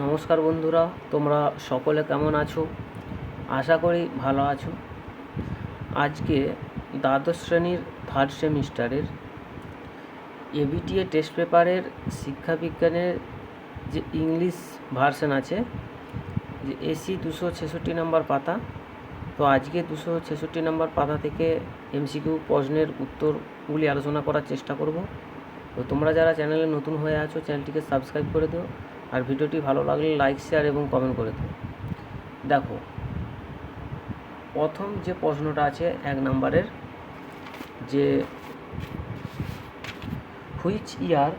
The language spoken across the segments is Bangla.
নমস্কার বন্ধুরা, তোমরা সকলে কেমন আছো? আশা করি ভালো আছো। আজকে দ্বাদশ শ্রেণির থার্ড সেমিস্টারের এবিটিএ টেস্ট পেপারের শিক্ষাবিজ্ঞানের যে ইংলিশ ভার্সন আছে, যে এসি দুশো ছেষট্টি নম্বর পাতা, তো আজকে দুশো ছেষট্টি নম্বর পাতা থেকে এমসিকিউ প্রশ্নের উত্তরগুলি আলোচনা করার চেষ্টা করব। তো তোমরা যারা চ্যানেলে নতুন হয়ে আছো চ্যানেলটিকে সাবস্ক্রাইব করে দিও। আর ভিডিওটি ভালো লাগলে লাইক শেয়ার এবং কমেন্ট করে দিও। দেখো, প্রথম যে প্রশ্নটা আছে এক নম্বরের, যে which year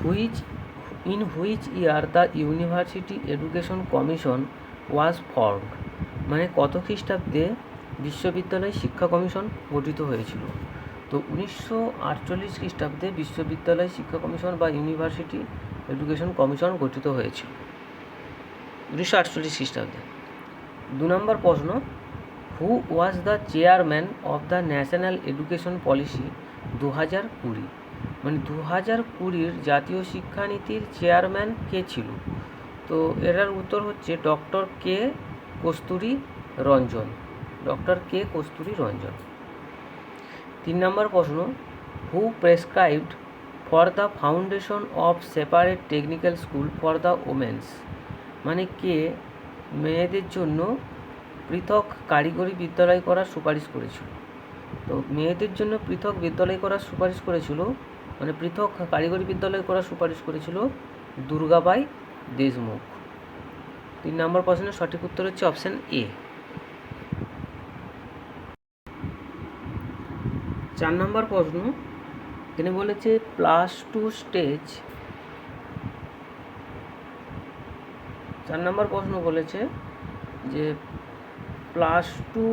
which in which year the university education commission was formed মানে কত খ্রিস্টাব্দে বিশ্ববিদ্যালয় শিক্ষা কমিশন গঠিত হয়েছিল? তো উনিশশো আটচল্লিশ খ্রিস্টাব্দে বিশ্ববিদ্যালয় শিক্ষা কমিশন বা ইউনিভার্সিটি এডুকেশন কমিশন গঠিত হয়েছিল। উনিশশো আটচল্লিশ খ্রিস্টাব্দে। দু নম্বর প্রশ্ন who was the chairman of the national education policy দু হাজার কুড়ি? মানে দু হাজার কুড়ির জাতীয় শিক্ষানীতির চেয়ারম্যান কে ছিল? তো এটার উত্তর হচ্ছে doctor K Kasturi Rangan. Doctor K Kasturi Rangan. তিন নম্বর প্রশ্ন who prescribed for the foundation of separate technical school for the women's মানে কে? মেয়েদের জন্য পৃথক কারিগরি বিদ্যালয় করার সুপারিশ করেছিল। তো মেয়েদের জন্য পৃথক বিদ্যালয় করার সুপারিশ করেছিল মানে পৃথক কারিগরি বিদ্যালয় করার সুপারিশ করেছিল দুর্গাবাই দেশমুখ। তিন নম্বর প্রশ্নের সঠিক উত্তর হচ্ছে অপশান এ চার নম্বর প্রশ্ন এখানে বলেছে প্লাস টু স্টেজ চার নম্বর প্রশ্ন বলেছে যে plus two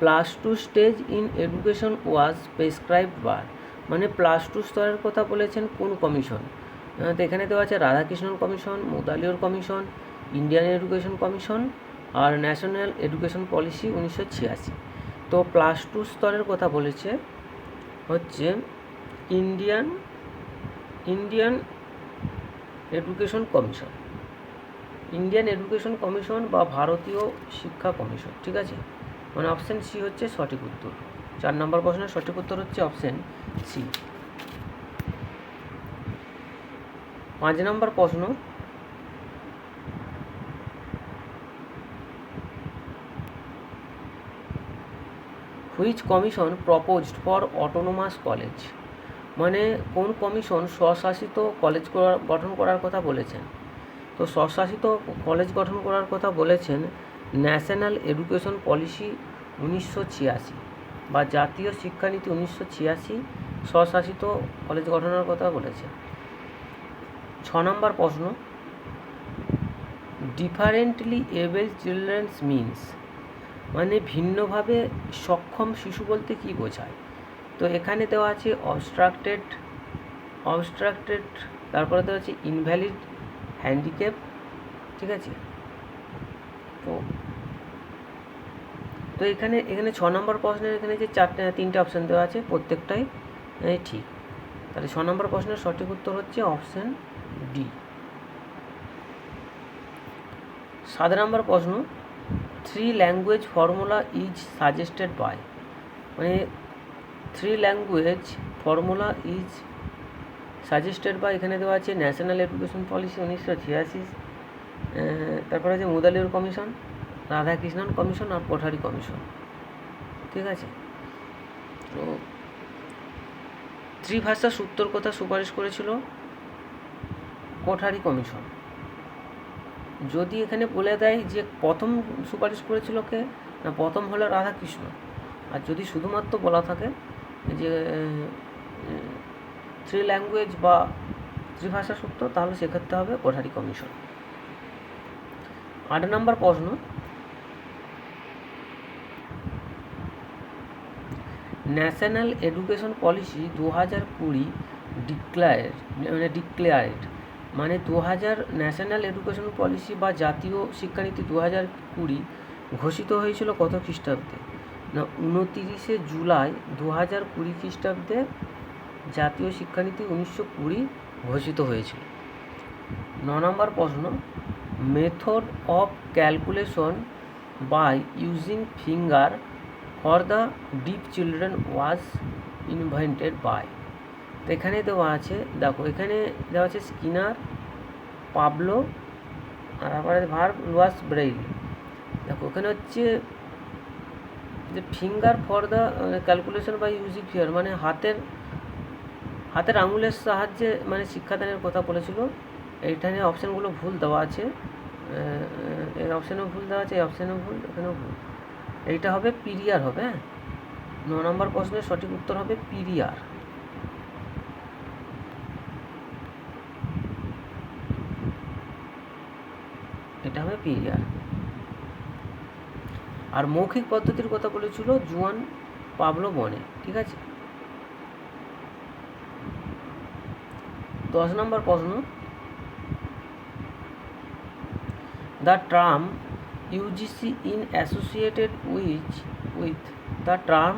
plus two stage in education was prescribed by মানে প্লাস টু স্তরের কথা বলেছেন কোন কমিশন? এখানে দেওয়া আছে Radhakrishnan commission Mudaliar commission, Indian education commission আর ন্যাশনাল এডুকেশন পলিসি উনিশশো ছিয়াশি। তো প্লাস টু স্তরের কথা বলেছে হচ্ছে Indian Indian education commission Indian education commission বা ভারতীয় শিক্ষা কমিশন ঠিক আছে? মানে অপশান সি হচ্ছে সঠিক উত্তর। চার নম্বর প্রশ্নের সঠিক উত্তর হচ্ছে অপশান সি পাঁচ নম্বর প্রশ্ন which commission proposed for autonomous college মানে কোন কমিশন স্বশাসিত কলেজ গঠন করার কথা বলেছেন? তো স্বশাসিত কলেজ গঠন করার কথা বলেছেন ন্যাশনাল এডুকেশন পলিসি উনিশশো ছিয়াশি বা জাতীয় শিক্ষানীতি উনিশশো ছিয়াশি স্বশাসিত কলেজ গঠনের কথা বলেছে ছ নম্বর প্রশ্ন। ডিফারেন্টলি এবেল চিলড্রেন্স মিনস মানে ভিন্নভাবে সক্ষম শিশু বলতে কী বোঝায়? তো এখানে দেওয়া আছে অবস্ট্রাক্টেড অবস্ট্রাক্টেড তারপরে দেওয়া আছে ইনভ্যালিড হ্যান্ডিক্যাপ ঠিক আছে? তো তো এখানে এখানে ছ নম্বর প্রশ্নের এখানে যে চারটে, তিনটে অপশান দেওয়া আছে, প্রত্যেকটাই ঠিক। তাহলে ছ নম্বর প্রশ্নের সঠিক উত্তর হচ্ছে অপশান ডি সাত নম্বর প্রশ্ন three language formula is suggested by মানে three language formula is suggested বা এখানে দেওয়া আছে ন্যাশনাল এডুকেশন পলিসি উনিশশো ছিয়াশি তারপরে আছে মুদালিয়র কমিশন রাধাকৃষ্ণন কমিশন আর কোঠারি কমিশন ঠিক আছে? তো ত্রিভাষা সূত্র কথা সুপারিশ করেছিল কোঠারি কমিশন যদি এখানে বলে দেয় যে প্রথম সুপারিশ করেছিল কে? না, প্রথম হলো রাধাকৃষ্ণ। আর যদি শুধুমাত্র বলা থাকে যে থ্রি ল্যাঙ্গুয়েজ বা ত্রিভাষা সূত্র, তাহলে সেক্ষেত্রে হবে কোঠারি কমিশন আট নম্বর প্রশ্ন। ন্যাশনাল এডুকেশন পলিসি দু হাজার কুড়ি ডিক্লায়ার মানে ডিক্লেয়ার্ড মানে দু হাজার ন্যাশনাল এডুকেশন পলিসি বা জাতীয় শিক্ষানীতি দু হাজার কুড়ি ঘোষিত হয়েছিল কত খ্রিস্টাব্দে? না, উনতিরিশে জুলাই দু হাজার কুড়ি খ্রিস্টাব্দে জাতীয় শিক্ষানীতি উনিশশো কুড়ি ঘোষিত হয়েছিল। ন নম্বর প্রশ্ন method of calculation by using finger for the deaf children was invented by এখানে দেওয়া আছে, দেখো, এখানে দেওয়া আছে স্কিনার, পাবলো, আর তারপরে ভার লুয়াস ব্রেইল। দেখো ওখানে হচ্ছে যে ফিঙ্গার ফর দ্য ক্যালকুলেশন বা ইউজিং ফিয়ার মানে হাতের হাতের আঙুলের সাহায্যে মানে শিক্ষাদানের কথা বলেছিল। এইখানে অপশানগুলো ভুল দেওয়া আছে। এই অপশানেও ভুল দেওয়া আছে, এই অপশানেও ভুল, এখানেও ভুল। এইটা হবে পিরিয়ার হবে হ্যাঁ? ন নম্বর প্রশ্নের সঠিক উত্তর হবে পিরিয়ার। এটা হবে পিরিয়ার আর মৌখিক পদ্ধতির কথা বলেছিল জুয়ান পাবলো বনে, ঠিক আছে? দশ নম্বর প্রশ্ন। The term UGC in associated with with the term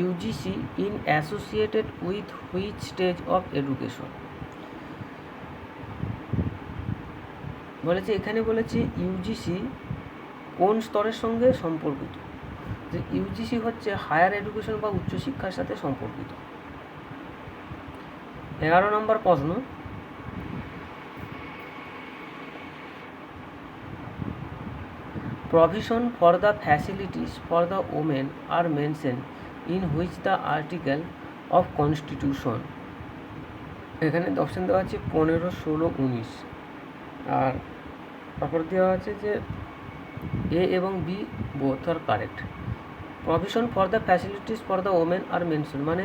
UGC in associated with which stage of education? বলেছে, এখানে বলেছে ইউজিসি কোন স্তরের সঙ্গে সম্পর্কিত? যে ইউজিসি হচ্ছে হায়ার এডুকেশন বা উচ্চশিক্ষার সাথে সম্পর্কিত। এগারো নম্বর প্রশ্ন। Provision for the facilities for the women are mention in which the article of constitution এখানে অপশান দেওয়া আছে পনেরো, ষোলো, উনিশ। আর তারপর দেওয়া আছে যে এ এবং B both are correct provision for the facilities for the women are mention মানে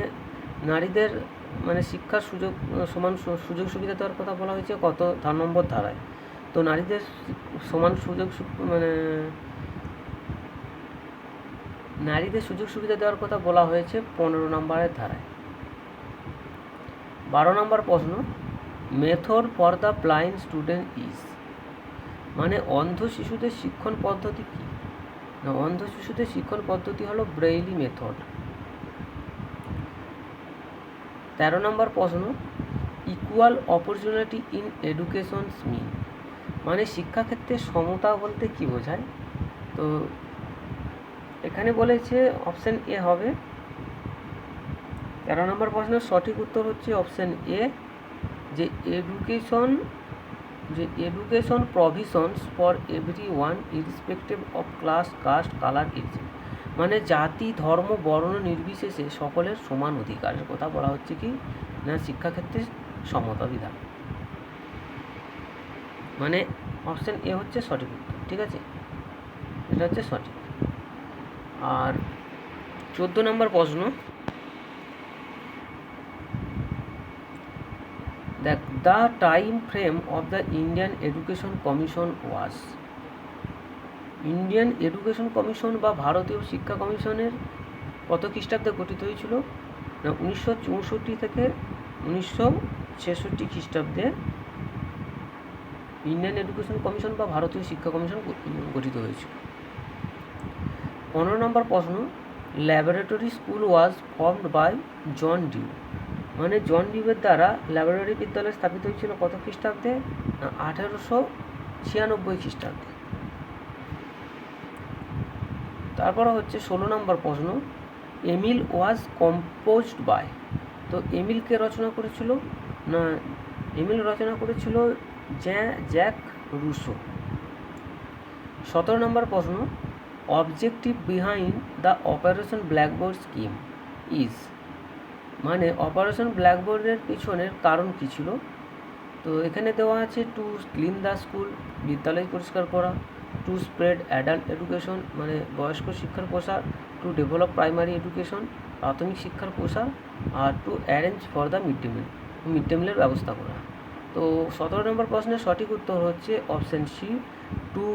নারীদের মানে শিক্ষার সুযোগ, সমান সুযোগ সুবিধা দেওয়ার কথা বলা হয়েছে কত? ধার নম্বর ধারায়। তো নারীদের সমান সুযোগ মানে নারীদের সুযোগ সুবিধা দেওয়ার কথা বলা হয়েছে পনেরো নম্বরের ধারায়। বারো নম্বর প্রশ্ন method for the blind student is মানে অন্ধ শিশুদের শিক্ষণ পদ্ধতি কী? না, অন্ধ শিশুদের শিক্ষণ পদ্ধতি হলো ব্রেইলি মেথড। তেরো নম্বর প্রশ্ন equal opportunity in education mean মানে শিক্ষাক্ষেত্রে সমতা বলতে কি বোঝায়? তো এখানে বলেছে অপশান এ হবে। তেরো নম্বর প্রশ্নের সঠিক উত্তর হচ্ছে অপশান এ যে এডুকেশন যে education provisions for every one irrespective of class caste colour is মানে জাতি, ধর্ম, বর্ণ নির্বিশেষে সকলের সমান অধিকারের কথা বলা হচ্ছে কি? না শিক্ষাক্ষেত্রে সমতা বিধান মানে অপশান এ হচ্ছে সঠিক উত্তর, ঠিক আছে? এটা হচ্ছে সঠিক। আর চোদ্দ নম্বর প্রশ্ন। দেখ the time frame of the Indian education commission was Indian education commission বা ভারতীয় শিক্ষা কমিশনের কত খ্রিস্টাব্দে গঠিত হয়েছিল? না, উনিশশো চৌষট্টি থেকে উনিশশো ছেষট্টি খ্রিস্টাব্দে ইন্ডিয়ান এডুকেশন কমিশন বা ভারতীয় শিক্ষা কমিশন গঠিত হয়েছিল। পনেরো নম্বর প্রশ্ন laboratory school was formed by John Dewey মানে জন ডিউয়ের দ্বারা ল্যাবরেটরি বিদ্যালয় স্থাপিত হয়েছিল কত খ্রিস্টাব্দে? আঠেরোশো ছিয়ানব্বই খ্রিস্টাব্দে। তারপর হচ্ছে ষোলো নম্বর প্রশ্ন, এমিল ওয়াজ কম্পোজড বাই, তো এমিলকে রচনা করেছিল? না, এমিল রচনা করেছিল জ্যা, জ্যাক রুসো সতেরো নম্বর প্রশ্ন, objective behind the operation blackboard scheme is মানে অপারেশন ব্ল্যাকবোর্ডের পিছনের কারণ কী ছিল? তো এখানে দেওয়া আছে টু ক্লিন দ্য স্কুল বিদ্যালয় পরিষ্কার করা টু স্প্রেড অ্যাডাল্ট এডুকেশন মানে বয়স্ক শিক্ষার প্রসার টু ডেভেলপ প্রাইমারি এডুকেশন প্রাথমিক শিক্ষার প্রসার, আর to arrange for the mid day meal mid day মিলের ব্যবস্থা করা। তো সতেরো নম্বর প্রশ্নের সঠিক উত্তর হচ্ছে option C to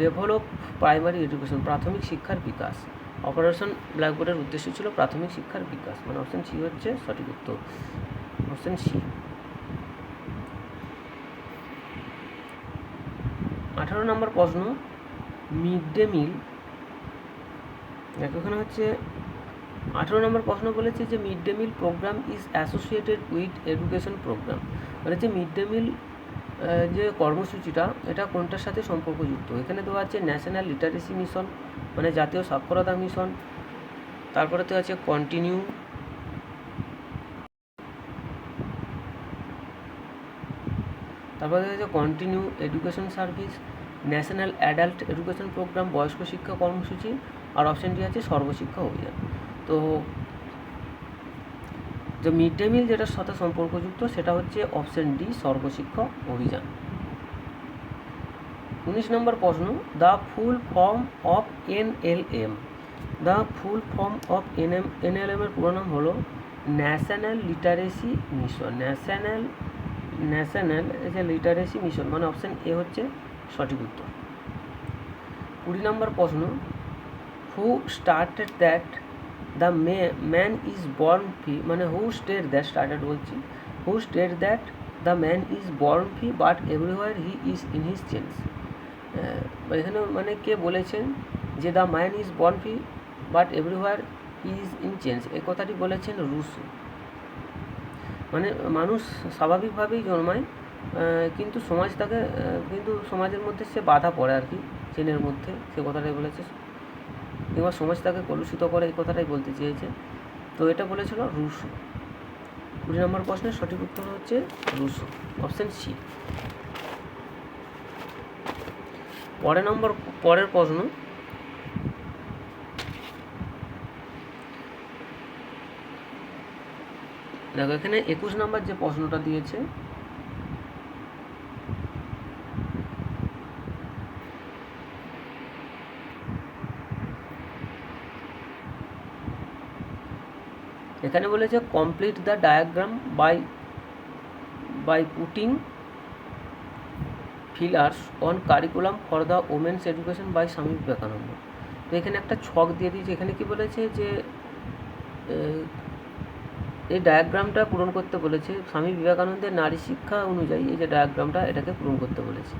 develop primary education প্রাথমিক শিক্ষার বিকাশ। অপারেশন ব্ল্যাকবোর্ডের উদ্দেশ্য ছিল প্রাথমিক শিক্ষার বিকাশ। মানে অপশন সি হচ্ছে সঠিক উত্তর। অপশান সি আঠারো নম্বর প্রশ্ন মিড ডে মিল এখানে হচ্ছে, আঠেরো নম্বর প্রশ্ন বলেছে যে mid day meal program is associated with education program যে মিড ডে মিল যে কর্মসূচিটা, এটা কোনটার সাথে সম্পর্কযুক্ত? এখানে দেওয়া আছে ন্যাশনাল লিটারেসি মিশন মানে জাতীয় সাক্ষরতা মিশন তারপরে তো আছে কন্টিনিউ তারপরে আছে continue education service national adult education program বয়স্ক শিক্ষা কর্মসূচি, আর অপশন ডি আছে সর্বশিক্ষা অভিযান। তো যে মিড ডে মিল যেটার সাথে সম্পর্কযুক্ত সেটা হচ্ছে অপশন ডি সর্বশিক্ষা অভিযান। উনিশ নম্বর প্রশ্ন the full form of N L M the full form of N M N L M এর পুরো নাম হলো national literacy mission national national যে লিটারেসি মিশন মানে অপশান এ হচ্ছে সঠিক উত্তর। কুড়ি নম্বর প্রশ্ন who started that the may, man is born free মানে হু স্টেট দ্যাট স্টার্টেড বলছি। Who stated that the man is born free, but everywhere he is in his change এখানে মানে কে বলেছেন যে the man is born free, but everywhere he is in change এই কথাটি বলেছেন রুসু মানে মানুষ স্বাভাবিকভাবেই জন্মায় কিন্তু সমাজ তাকে কিন্তু সমাজের মধ্যে সে বাধা পড়ে আর কি, চেনের মধ্যে, সে কথাটাই বলেছে। কিংবা সমাজ তাকে কলুষিত করে এই কথাটাই বলতে চেয়েছে। তো এটা বলেছিল রুশো। কুড়ি নম্বর প্রশ্নের সঠিক উত্তর হচ্ছে রুশো, অপশান সি। পরের নম্বর, পরের প্রশ্ন। দেখো, এখানে একুশ নম্বর যে প্রশ্নটা দিয়েছে এখানে বলেছে complete the diagram by by putting fillers on curriculum for the women's education by Swami Vivekananda তো এখানে একটা ছক দিয়ে দিয়েছে। এখানে কি বলেছে যে এই ডায়াগ্রামটা পূরণ করতে বলেছে। স্বামী বিবেকানন্দের নারী শিক্ষা অনুযায়ী এই যে ডায়াগ্রামটা এটাকে পূরণ করতে বলেছে।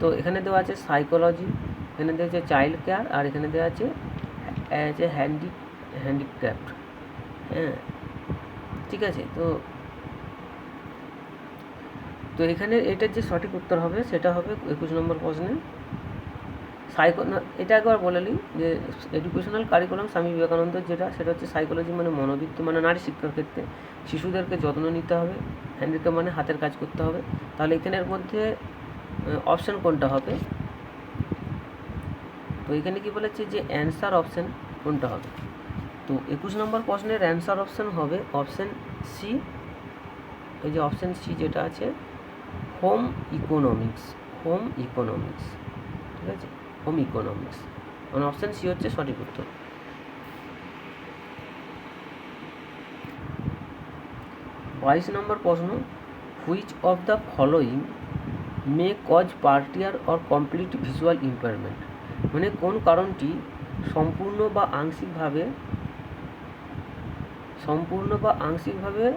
তো এখানে দেওয়া আছে সাইকোলজি এখানে দেওয়া আছে চাইল্ড কেয়ার আর এখানে দেওয়া আছে আহ, যে হ্যান্ডি হ্যান্ডিক্রাফট হ্যাঁ। ঠিক আছে, তো তো এখানে এটার যে সঠিক উত্তর হবে সেটা হবে একুশ নম্বর প্রশ্নে। সাইকো এটা একবার বলে নিই যে এডুকেশনাল কারিকুলাম স্বামী বিবেকানন্দের যেটা, সেটা হচ্ছে সাইকোলজি মানে মনোবিত্ত মানে নারী শিক্ষার ক্ষেত্রে। শিশুদেরকে যত্ন নিতে হবে হ্যান্ডিক্যাপ মানে হাতের কাজ করতে হবে। তাহলে এখানের মধ্যে অপশান কোনটা হবে? তো এখানে কি বলেছে যে অ্যান্সার অপশান কোনটা হবে? তো একুশ নম্বর প্রশ্নের অ্যান্সার অপশান হবে অপশান সি এই যে অপশান সি যেটা আছে হোম ইকোনমিক্স হোম ইকোনমিক্স ঠিক আছে? হোম ইকোনমিক্স মানে অপশান সি হচ্ছে সঠিক উত্তর। বাইশ নম্বর প্রশ্ন which of the following may cause partial or complete visual impairment মানে কোন কারণটি সম্পূর্ণ বা আংশিকভাবে সম্পূর্ণ বা আংশিকভাবে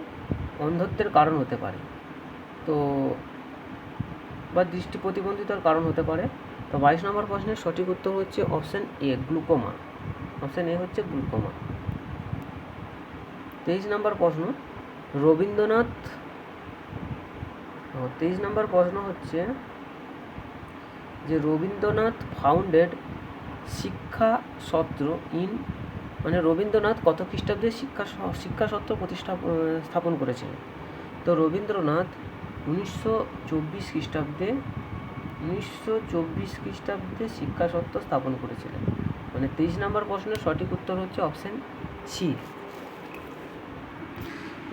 অন্ধত্বের কারণ হতে পারে। তো, বা দৃষ্টি প্রতিবন্ধিতার কারণ হতে পারে। তো বাইশ নম্বর প্রশ্নের সঠিক উত্তর হচ্ছে option A, glaucoma. Option A হচ্ছে গ্লুকোমা। তেইশ নম্বর প্রশ্ন, রবীন্দ্রনাথ তেইশ নম্বর প্রশ্ন হচ্ছে যে রবীন্দ্রনাথ ফাউন্ডেড শিক্ষা সত্র ইন মানে রবীন্দ্রনাথ কত খ্রিস্টাব্দে শিক্ষা শিক্ষা সত্র প্রতিষ্ঠা স্থাপন করেছিলেন? তো রবীন্দ্রনাথ উনিশশো চব্বিশ খ্রিস্টাব্দে, উনিশশো চব্বিশ খ্রিস্টাব্দে শিক্ষা সত্র স্থাপন করেছিলেন। মানে তেইশ নম্বর প্রশ্নের সঠিক উত্তর হচ্ছে অপশান সি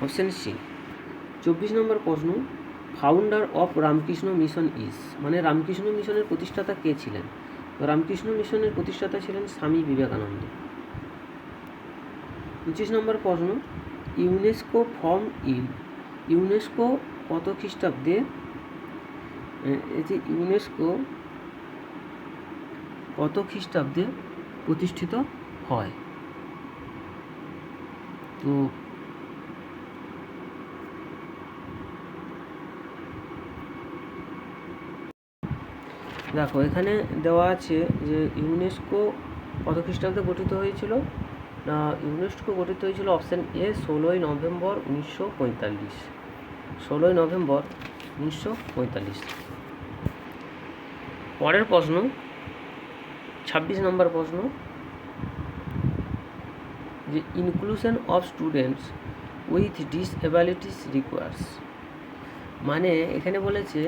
অপশান সি চব্বিশ নম্বর প্রশ্ন founder of Ramakrishna mission is মানে রামকৃষ্ণ মিশনের প্রতিষ্ঠাতা কে ছিলেন? রামকৃষ্ণ মিশনের প্রতিষ্ঠাতা ছিলেন স্বামী বিবেকানন্দ। পঁচিশ নম্বর প্রশ্ন, ইউনেস্কো ফর্ম ইন, ইউনেস্কো কত খ্রিস্টাব্দে? ইউনেস্কো কত খ্রিস্টাব্দে প্রতিষ্ঠিত হয়? তো দেখো, এখানে দেওয়া আছে যে ইউনেস্কো কত খ্রিস্টাব্দে গঠিত হয়েছিল? ইউনেস্কো গঠিত হয়েছিল অপশান এ ষোলোই নভেম্বর উনিশশো পঁয়তাল্লিশ। ষোলোই নভেম্বর উনিশশো পঁয়তাল্লিশ। পরের প্রশ্ন, ছাব্বিশ নম্বর প্রশ্ন, যে inclusion of students with disabilities requires মানে এখানে বলেছে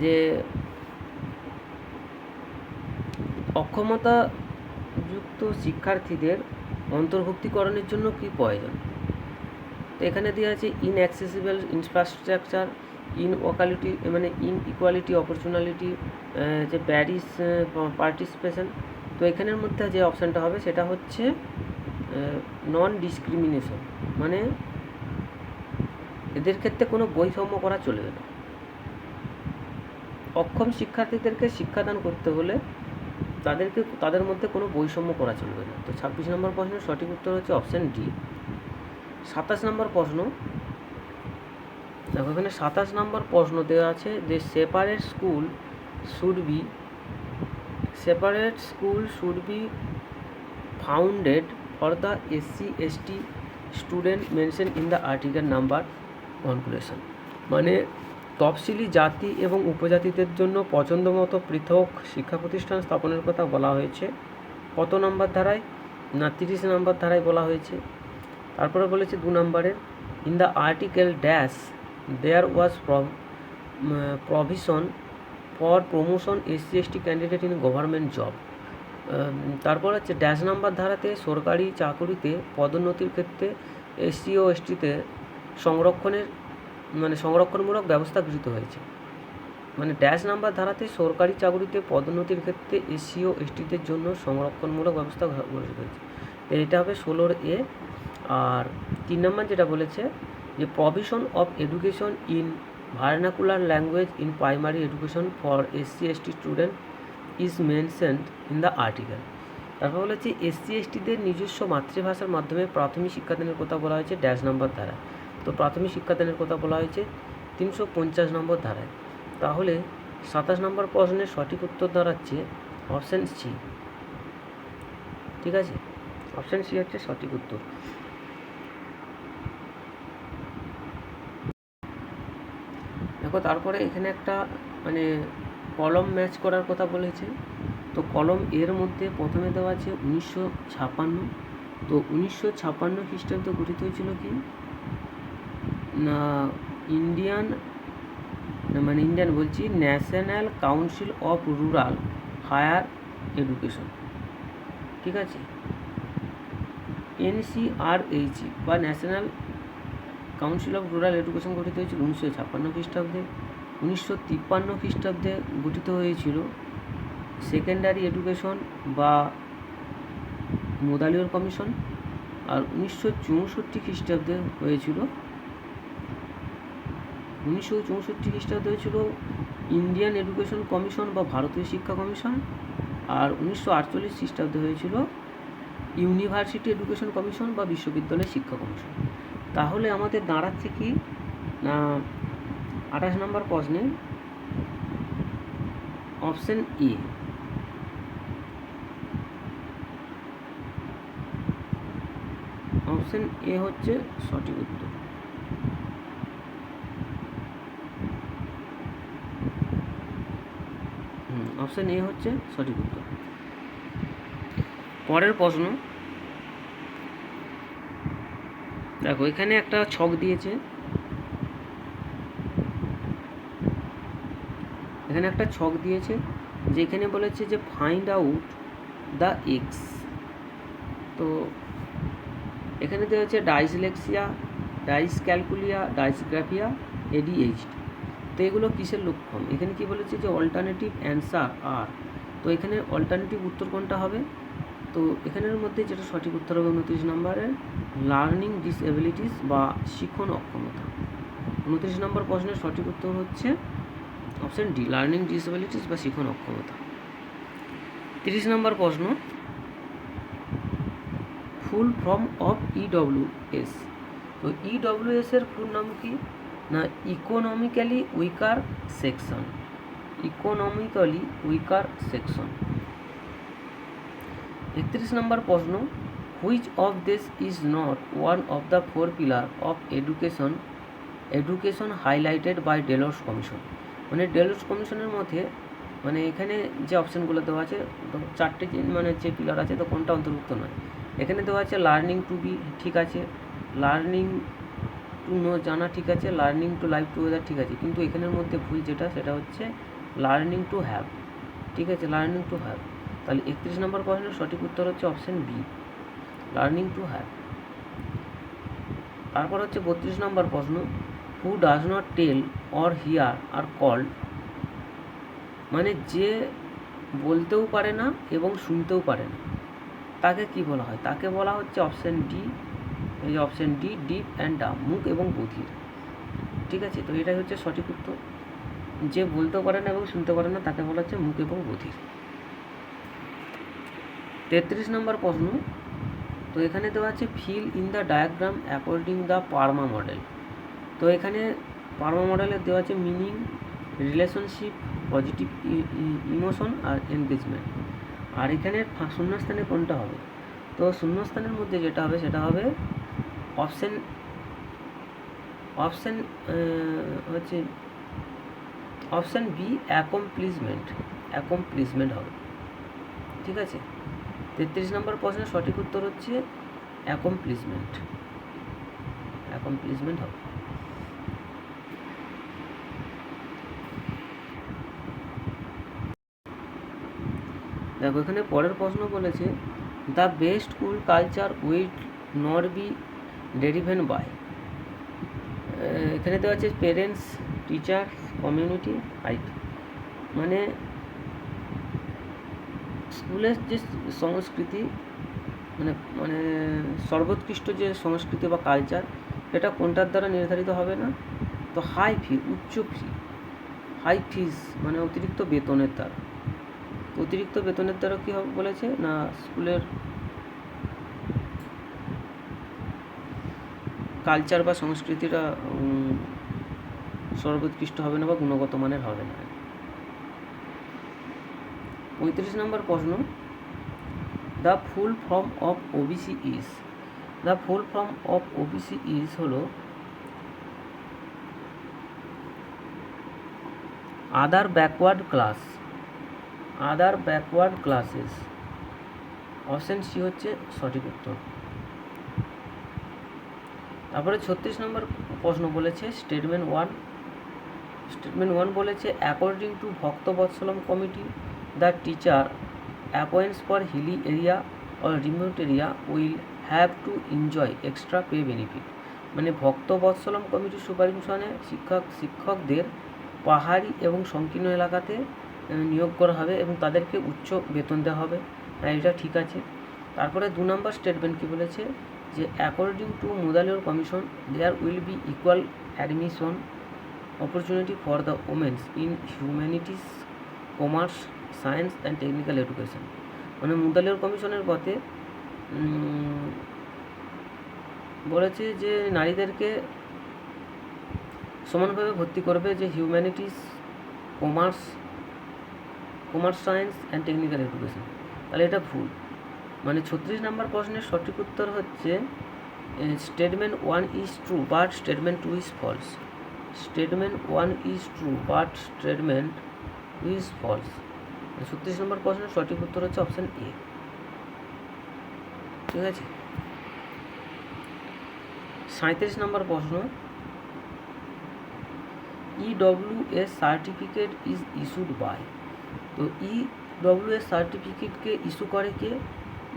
যে অক্ষমতা যুক্ত শিক্ষার্থীদের অন্তর্ভুক্তিকরণের জন্য কী প্রয়োজন? তো এখানে দেওয়া আছে inaccessible infrastructure inequality মানে ইন ইকুয়ালিটি অপরচুনালিটি যে প্যারিস পার্টিসিপেশন তো এখানের মধ্যে যে অপশানটা হবে সেটা হচ্ছে নন ডিসক্রিমিনেশন মানে এদের ক্ষেত্রে কোনো বৈষম্য করা চলবে না। অক্ষম শিক্ষার্থীদেরকে শিক্ষাদান করতে হলে তাদেরকে তাদের মধ্যে কোনো বৈষম্য করা চলবে না। তো ছাব্বিশ নম্বর প্রশ্নের সঠিক উত্তর হচ্ছে অপশান ডি সাতাশ নম্বর প্রশ্ন। দেখো, এখানে সাতাশ নম্বর প্রশ্ন দেওয়া আছে যে separate school should be separate school should be founded for the SC ST student mention in the article number conclusion মানে তফসিলি জাতি এবং উপজাতিদের জন্য পছন্দ মতো পৃথক শিক্ষা প্রতিষ্ঠান স্থাপনের কথা বলা হয়েছে। কত নম্বর ধারায়? না, তিরিশ নম্বর ধারায় বলা হয়েছে। তারপরে বলেছে দু নম্বরের in the article dash there was provision for promotion SC ST candidate in government job তারপর হচ্ছে ড্যাশ নাম্বার ধারাতে সরকারি চাকুরিতে পদোন্নতির ক্ষেত্রে এসসি ও এসটিতে সংরক্ষণের মানে সংরক্ষণমূলক ব্যবস্থা গৃহীত হয়েছে। মানে ড্যাশ নাম্বার ধারাতে সরকারি চাকরিতে পদোন্নতির ক্ষেত্রে এসসি ও এসটিদের জন্য সংরক্ষণমূলক ব্যবস্থা গৃহীত হয়েছে। এটা হবে ষোলোর এ। আর তিন নম্বর যেটা বলেছে যে provision of education in vernacular language in primary education for SC, ST student is mentioned in the article তারপর বলেছে, এসসি, এসটিদের নিজস্ব মাতৃভাষার মাধ্যমে প্রাথমিক শিক্ষাদানের কথা বলা হয়েছে ড্যাশ নাম্বার ধারায় তো প্রাথমিক শিক্ষাদানের কথা বলা হয়েছে তিনশো পঞ্চাশ নম্বর ধারায়। তাহলে সাতাশ নম্বর প্রশ্নের সঠিক উত্তর দাঁড়াচ্ছে অপশান সি। ঠিক আছে? অপশান সি হচ্ছে সঠিক উত্তর। দেখো, তারপরে এখানে একটা মানে কলম ম্যাচ করার কথা বলেছে। তো কলম এর মধ্যে প্রথমে দেওয়া আছে উনিশশো ছাপান্ন। তো উনিশশো ছাপান্ন খ্রিস্টাব্দে গঠিত হয়েছিল কি? ইন্ডিয়ান মানে ইন্ডিয়ান বলছি national council of rural higher education ঠিক আছে? এনসিআরএইচ বা national council of rural education গঠিত হয়েছিল উনিশশো ছাপ্পান্ন খ্রিস্টাব্দে, উনিশশো তিপ্পান্ন খ্রিস্টাব্দে গঠিত হয়েছিল সেকেন্ডারি এডুকেশন বা মোদালিয়র কমিশন আর উনিশশো চৌষট্টি খ্রিস্টাব্দে হয়েছিল উনিশশো চৌষট্টি খ্রিস্টাব্দে হয়েছিল ইন্ডিয়ান এডুকেশন কমিশন বা ভারতীয় শিক্ষা কমিশন। আর উনিশশো আটচল্লিশ খ্রিস্টাব্দে হয়েছিল ইউনিভার্সিটি এডুকেশন কমিশন বা বিশ্ববিদ্যালয় শিক্ষা কমিশন। তাহলে আমাদের দাঁড়াচ্ছে কি? না আঠাশ নম্বর প্রশ্নে অপশন এ। অপশন এ হচ্ছে সঠিক উত্তর হুম অপশন এ হচ্ছে সঠিক উত্তর। পরের প্রশ্ন। দেখো, এখানে একটা ছক দিয়েছে। এখানে একটা ছক দিয়েছে যেখানে বলেছে যে ফাইন্ড আউট দ্য এক্স তো এখানে দেওয়া হচ্ছে ডাইসলেক্সিয়া ডাইস ক্যালকুলিয়া ডাইসগ্রাফিয়া এডিএইচডি তো এগুলো কিসের লক্ষণ? এখানে কি বলেছে যে অল্টারনেটিভ অ্যান্সার আর তো এখানে অল্টারনেটিভ উত্তর কোনটা হবে? তো এখানের মধ্যে যেটা সঠিক উত্তর হবে উনত্রিশ নম্বরের লার্নিং ডিসএবিলিটিস বা শিখন অক্ষমতা। উনত্রিশ নম্বর প্রশ্নের সঠিক উত্তর হচ্ছে অপশান ডি লার্নিং ডিসএবিলিটিস বা শিখন অক্ষমতা। তিরিশ নম্বর প্রশ্ন ফুল ফর্ম অফ ইডব্লিউএস তো ইডব্লিউএস এর ফুল নাম কি? না economically weaker section economically weaker section একত্রিশ নম্বর প্রশ্ন which of this is not one of the four pillar of education education highlighted by Delors commission মানে ডেলস কমিশনের মধ্যে মানে এখানে যে অপশানগুলো দেওয়া আছে চারটে মানে যে পিলার আছে, তো কোনটা অন্তর্ভুক্ত নয়? এখানে দেওয়া আছে লার্নিং টু বি ঠিক আছে লার্নিং জানা ঠিক আছে লার্নিং টু লাইভ টুগেদার ঠিক আছে, কিন্তু এখানের মধ্যে ভুল যেটা, সেটা হচ্ছে লার্নিং টু হ্যাভ ঠিক আছে লার্নিং টু হ্যাভ তাহলে একত্রিশ নম্বর প্রশ্নের সঠিক উত্তর হচ্ছে option B learning to have তারপর হচ্ছে বত্রিশ নম্বর প্রশ্ন who does not tell or hear are called মানে যে বলতেও পারে না এবং শুনতেও পারে না, তাকে কি বলা হয়? তাকে বলা হচ্ছে অপশান ডি এই যে option D deep and Dam মুখ এবং বধির ঠিক আছে? তো এটাই হচ্ছে সঠিক উত্তর। যে বলতেও পারে না এবং শুনতে পারে না, তাকে বলা হচ্ছে মুখ এবং বধির তেত্রিশ নম্বর প্রশ্ন। তো এখানে দেওয়া আছে fill in the diagram according the PERMA model তো এখানে পার্মা মডেলে দেওয়া আছে মিনিং রিলেশনশিপ পজিটিভ ইমোশন আর এনগেজমেন্ট আর এখানে শূন্যস্থানে কোনটা হবে? তো শূন্যস্থানের মধ্যে যেটা হবে, সেটা হবে অপশান অপশান হচ্ছে অপশান বি অ্যাকমপ্লিসমেন্ট অ্যাকমপ্লিসমেন্ট হবে। ঠিক আছে? তেত্রিশ নম্বর প্রশ্নের সঠিক উত্তর হচ্ছে অ্যাকমপ্লিসমেন্ট অ্যাকমপ্লিসমেন্ট হবে। দেখো, এখানে পরের প্রশ্ন বলেছে the best school culture with not be driven by. এখানে দেওয়া আছে পেরেন্টস, টিচার, কমিউনিটি, আইটি। মানে স্কুলের যে সংস্কৃতি মানে মানে সর্বোৎকৃষ্ট যে সংস্কৃতি বা কালচার এটা কোনটার দ্বারা নির্ধারিত হবে না? তো হাই ফি উচ্চ ফি হাই ফিস মানে অতিরিক্ত বেতনের দ্বারা। অতিরিক্ত বেতনের দ্বারা কী বলেছে? না, স্কুলের কালচার বা সংস্কৃতিটা সর্বোৎকৃষ্ট হবে না বা গুণগত মানের হবে না। পঁয়ত্রিশ নম্বর প্রশ্ন। The full form of OBC is the full form of OBC is হলো other backward class other backward classes option C হচ্ছে সঠিক উত্তর। তারপরে ছত্রিশ নম্বর প্রশ্ন বলেছে স্টেটমেন্ট ওয়ান স্টেটমেন্ট ওয়ান বলেছে according to Bhaktavatsalam committee the teacher appoints for hilly area or remote area will have to enjoy extra pay benefit মানে ভক্তবৎসলম কমিটির সুপারিশনে শিক্ষক, শিক্ষকদের পাহাড়ি এবং সংকীর্ণ এলাকাতে নিয়োগ করা হবে এবং তাদেরকে উচ্চ বেতন দেওয়া হবে। হ্যাঁ এটা ঠিক আছে। তারপরে দু নম্বর স্টেটমেন্ট কী বলেছে? যে according to Mudaliar commission there will be equal admission opportunity for the women in humanities commerce science and technical education মানে মুদালিয়র কমিশনের পথে বলেছে যে নারীদেরকে সমানভাবে ভর্তি করবে যে humanities commerce commerce science and technical education তাহলে এটা ভুল। মানে ছত্রিশ নম্বর প্রশ্নের সঠিক উত্তর হচ্ছে statement one is true but statement two is false statement one is true but statement two is false ছত্রিশ নম্বর প্রশ্নের সঠিক উত্তর হচ্ছে অপশান এ ঠিক আছে? সাঁত্রিশ নম্বর প্রশ্ন E W S certificate is issued by তো ই ডব্লিউ এস সার্টিফিকেটকে ইস্যু করে কে?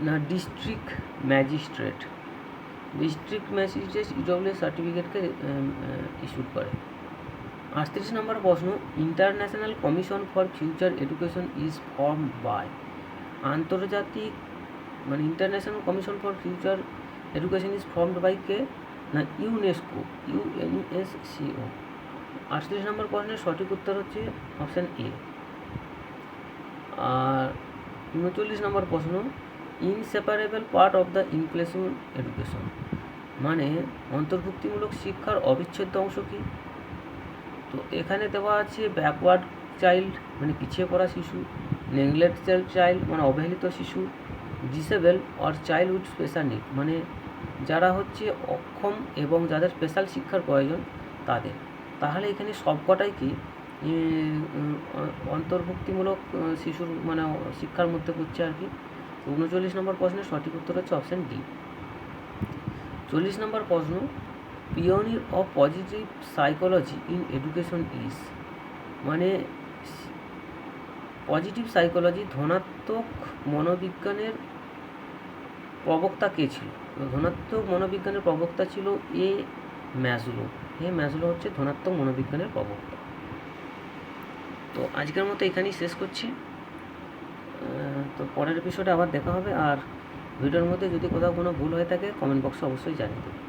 না district magistrate district magistrate EW সার্টিফিকেটকে issue করে। আটত্রিশ নম্বর প্রশ্ন international commission for future education is form by আন্তর্জাতিক মানে international commission for future education is formed by কে? না ইউনেস্কো ইউএনএসসিও আটত্রিশ নম্বর প্রশ্নের সঠিক উত্তর হচ্ছে অপশান এ আর উনচল্লিশ নম্বর প্রশ্ন inseparable part of the inclusive education মানে অন্তর্ভুক্তিমূলক শিক্ষার অবিচ্ছেদ্য অংশ কী? তো এখানে দেওয়া আছে ব্যাকওয়ার্ড চাইল্ড মানে পিছিয়ে পড়া শিশু নেগলেক্টেড চাইল্ড মানে অবহেলিত শিশু disable or child with special need মানে যারা হচ্ছে অক্ষম এবং যাদের স্পেশাল শিক্ষার প্রয়োজন তাদের। তাহলে এখানে সবকটাই কি? অন্তর্ভুক্তিমূলক শিশুর মানে শিক্ষার মধ্যে পড়ছে আর কি। উনচল্লিশ নম্বর প্রশ্নের সঠিক উত্তর হচ্ছে অপশান ডি চল্লিশ নম্বর প্রশ্ন pioneer of positive psychology in education is মানে পজিটিভ সাইকোলজি ধনাত্মক মনোবিজ্ঞানের প্রবক্তা কে ছিল? ধনাত্মক মনোবিজ্ঞানের প্রবক্তা ছিল এ ম্যাজলো এ ম্যাজলো হচ্ছে ধনাত্মক মনোবিজ্ঞানের প্রবক্তা। তো আজকের মতো এখানেই শেষ করছি। তো পরের এপিসোডে আবার দেখা হবে। আর ভিডিওর মধ্যে যদি কোথাও কোনো ভুল হয়ে থাকে কমেন্ট বক্সে অবশ্যই জানিয়ে দেবে